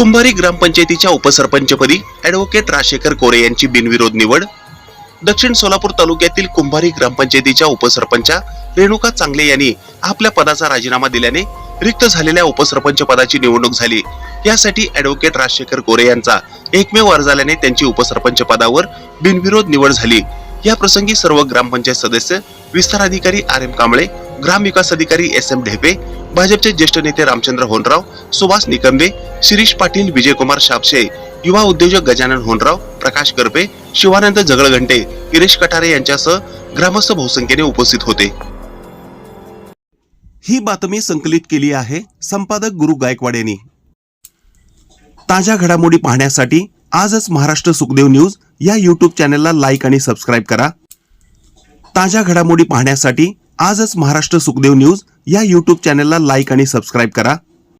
कुंभारी ग्रामपंचायतीच्या उपसरपंचपदी ॲडव्होकेट राजेकर कोरे यांची बिनविरोध निवड. दक्षिण सोलापूर तालुक्यातील कुंभारी ग्रामपंचायतीच्या उपसरपंचा रेणुका चांगले यांनी आपल्या पदाचा राजीनामा दिल्याने रिक्त झालेल्या उपसरपंच पदाची निवडणूक झाली. यासाठी ॲडव्होकेट राजशेखर कोरे यांचा एकमेव अर्ज आल्याने त्यांची उपसरपंच पदावर बिनविरोध निवड झाली. या प्रसंगी सर्व ग्रामपंचायत सदस्य विस्तार अधिकारी आर एम कांबळे ग्रामविकास अधिकारी एस एम ढेपे भाजपचे ज्येष्ठ नेते रामचंद्र होनराव सुभाष निकंबे शिरीष पाटील विजयकुमार शापशे युवा उद्योजक गजानन होनराव प्रकाश करपे शिवानंद जगळघंटे गिरीश कठारे यांच्यासह ग्रामस्थ बहुसंख्येने उपस्थित होते. ही बातमी संकलित केली आहे संपादक गुरु गायकवाड यांनी. ताज्या घडामोडी पाहण्यासाठी आजच महाराष्ट्र सुखदेव न्यूज या युट्यूब चॅनलला लाईक आणि सबस्क्राईब करा. ताज्या घडामोडी पाहण्यासाठी आजच महाराष्ट्र सुखदेव न्यूज या युट्यूब चॅनलला लाईक आणि सबस्क्राईब करा.